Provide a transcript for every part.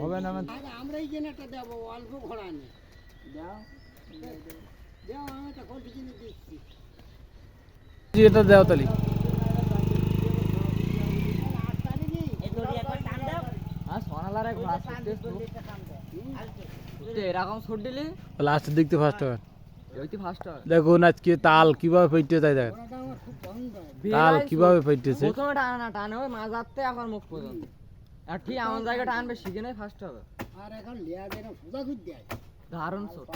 হবে না আমরাই জেনেটা দেবো অল্প ঘোড়া নেই দাও। দাও আমি একটা কোটি কিনে দিচ্ছি। এটা দেও তালি। ফার্স্ট হবে। হয় দেখুন আজকে তাল কীভাবে পেটে যায় দেখেন। তাল কীভাবে পেটেছে প্রথমে টানে না টানে ওই মাছ যাচ্ছে এখন মুখ পর্যন্ত। আর ঠিক এমন জায়গা টানবে শিখে নেই ফার্স্ট হবে। আর এখন লিয়া যেন সোজা দুধ দেয় দারুণ ছোট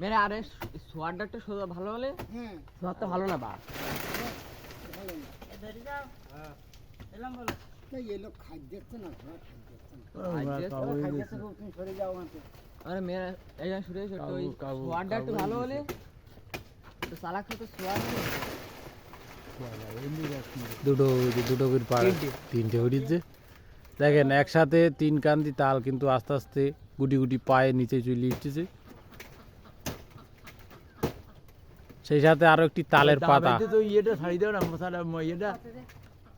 মেরে আরে সোয়ারটা একটু সোজা ভালো হলে? হ্যাঁ। সোয়ারটা ভালো না বা যাও আমাকে। আরে মেরে এই শুরু হয়েছে একটু ওই কাবু, কাবু, সোয়ারটা একটু ভালো হলে? দুটো দুটো করে পাড়া তিনটে। তিনটে হরিচ্ছে দেখেন একসাথে তিন কান্দি তাল কিন্তু আস্তে আস্তে গুটি গুটি পায়ে নিচে চলে উঠতেছে সেই সাথে আরও একটি তালের পাতা।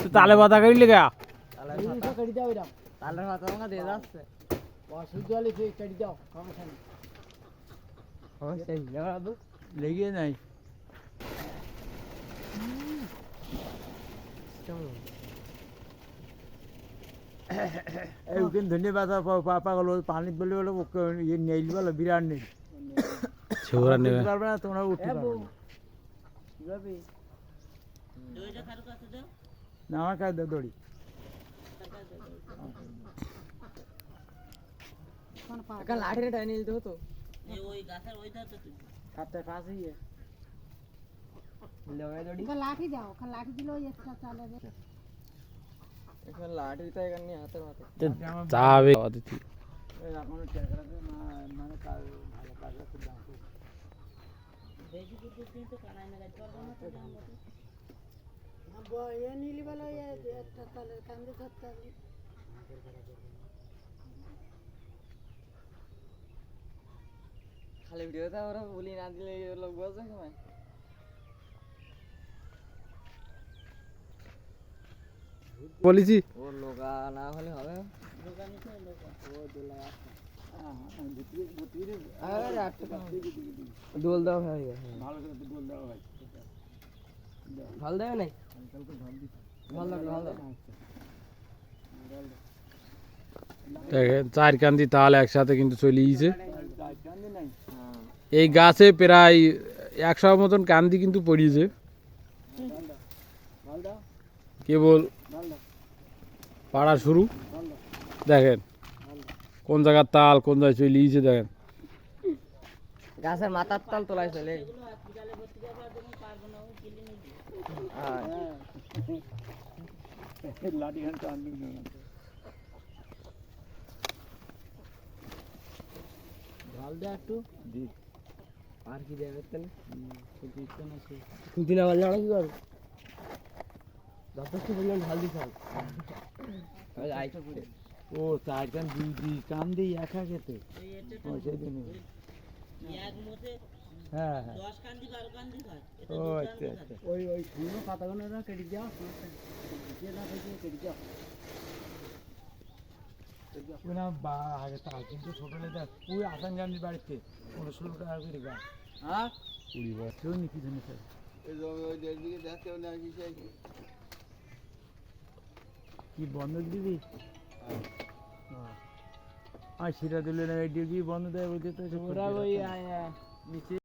তালে পাতা কাটলে গা তালের পাতা। দিয়ে যাচ্ছে। অসুবিধা হলে দাও সমস্যা নেই। লেগে নাই। এই উকিন ধন্যবাদ পাপা গেল পানি বলে বলে ইয়ে নেইল বলে বিরাট নেই ছোড়া নেবে পারবে না তোমরা উঠতে পারবে না। কিভাবে না আমার কাছে দাও দড়ি একটা লাঠি টাইনে নিতে হতো কাপটা কাছে গিয়ে লেওয়া দড়ি ওকে লাঠি দাও ওকে লাঠি দিলেও এক্সট্রা চালে এখন লাঠি তো এখানে নিয়ে হাতের মাথায় যাবে এখনও টেকরাতে মানে কাজ ভালো কাজ আছে দাম এ নিলি বলে একটা চালের কান্দে ধরতে হবে খালি ভিডিওতে ওরা বলি না দিলে এই লোক বলছে সময় বলেছি ওর লোকা না হলে হবে আরে আটটা দোল দাও হয়ে গেছে ভালো করে একটু গোল দেওয়া হয় ভালো দেবে নাই ভালো দাও ভালো দাও দেখেন চার কান্দি তাল একসাথে কিন্তু চলে গিয়েছে। কান্দে নাই এই গাছে প্রায় একশো মতন কান্দি কিন্তু পড়িয়েছে। ভালো দাও কেবল পাড়া শুরু। দেখেন কোন জায়গার তাল কোন জায়গায় চলে গিয়েছে দেখেন। গাছের মাথার তাল তোলাই চলে। আর কি দেবে কি করবে? যথেষ্ট পরিমাণ ঢাল দিতে হবে। ও চার কান দুই দুই কান দিয়ে একা খেতে ও সেদিন হ্যাঁ হ্যাঁ। ও আচ্ছা আচ্ছা। ওই ওই পাতাগুলো কেটে যাও কেটে যাও। না বা আগে তাল কিন্তু দেখ ওই আসান গান্ধীর বাড়িতে পনেরো ষোলো টাকা করে গাছ হ্যাঁ? কুড়ি কেউ নাকি জানে স্যার কি বন্ধক দিবি? আর সেটা দিলে না এই ডিউটি বন্ধ দেয় বলতে তো ওরা ওই নিচে